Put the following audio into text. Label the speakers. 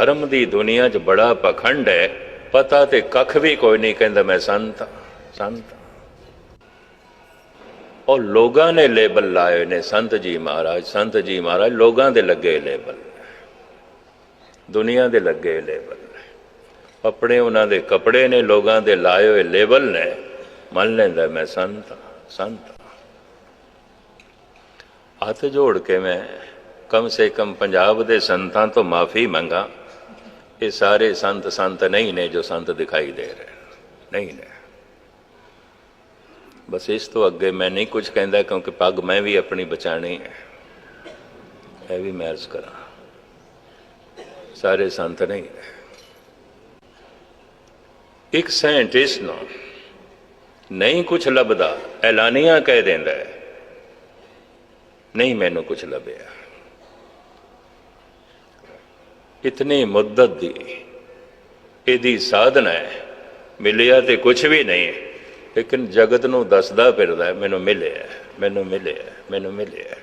Speaker 1: ਧਰਮ ਦੀ ਦੁਨੀਆ 'ਚ ਬੜਾ ਪਖੰਡ ਹੈ। ਪਤਾ ਤੇ ਕੱਖ ਵੀ ਕੋਈ ਨਹੀਂ ਕਹਿੰਦਾ ਮੈਂ ਸੰਤ ਹਾਂ, ਸੰਤ ਹਾਂ। ਉਹ ਲੋਕਾਂ ਨੇ ਲੇਬਲ ਲਾਏ ਨੇ ਸੰਤ ਜੀ ਮਹਾਰਾਜ ਸੰਤ ਜੀ ਮਹਾਰਾਜ ਲੋਕਾਂ ਦੇ ਲੱਗੇ ਲੇਬਲ। ਦੁਨੀਆ ਦੇ ਲੱਗੇ ਲੇਬਲ ਆਪਣੇ ਉਹਨਾਂ ਦੇ ਕੱਪੜੇ ਨੇ ਲੋਕਾਂ ਦੇ ਲਾਏ ਹੋਏ ਲੇਬਲ ਨੇ। ਮੰਨ ਲੈਂਦਾ ਮੈਂ ਸੰਤ ਹਾਂ, ਸੰਤ ਹੱਥ ਜੋੜ ਕੇ ਮੈਂ ਕਮ ਸੇ ਕਮ ਪੰਜਾਬ ਦੇ ਸੰਤਾਂ ਤੋਂ ਮਾਫੀ ਮੰਗਾ। ਇਹ ਸਾਰੇ ਸੰਤ ਸੰਤ ਨਹੀਂ ਨੇ ਜੋ ਸੰਤ ਦਿਖਾਈ ਦੇ ਰਹੇ ਨਹੀਂ ਨੇ। ਬਸ ਇਸ ਤੋਂ ਅੱਗੇ ਮੈਂ ਨਹੀਂ ਕੁਝ ਕਹਿੰਦਾ ਕਿਉਂਕਿ ਪੱਗ ਮੈਂ ਵੀ ਆਪਣੀ ਬਚਾਣੀ ਹੈ। ਇਹ ਵੀ ਮੈਂ ਅਰਜ਼ ਕਰਾਂ। ਸਾਰੇ ਸੰਤ ਨਹੀਂ ਨੇ। ਇੱਕ ਸਾਇੰਟਿਸਟ ਨੂੰ ਨਹੀਂ ਕੁਝ ਲੱਭਦਾ, ਐਲਾਨੀਆਂ ਕਹਿ ਦਿੰਦਾ ਨਹੀਂ ਮੈਨੂੰ ਕੁਝ ਲੱਭਿਆ। ਇਤਨੀ ਮੁੱਦਤ ਦੀ ਇਹਦੀ ਸਾਧਨਾ ਹੈ ਮਿਲਿਆ ਤੇ ਕੁਝ ਵੀ ਨਹੀਂ ਲੇਕਿਨ ਜਗਤ ਨੂੰ ਦੱਸਦਾ ਫਿਰਦਾ ਮੈਨੂੰ ਮਿਲਿਆ ਮੈਨੂੰ ਮਿਲਿਆ ਮੈਨੂੰ ਮਿਲਿਆ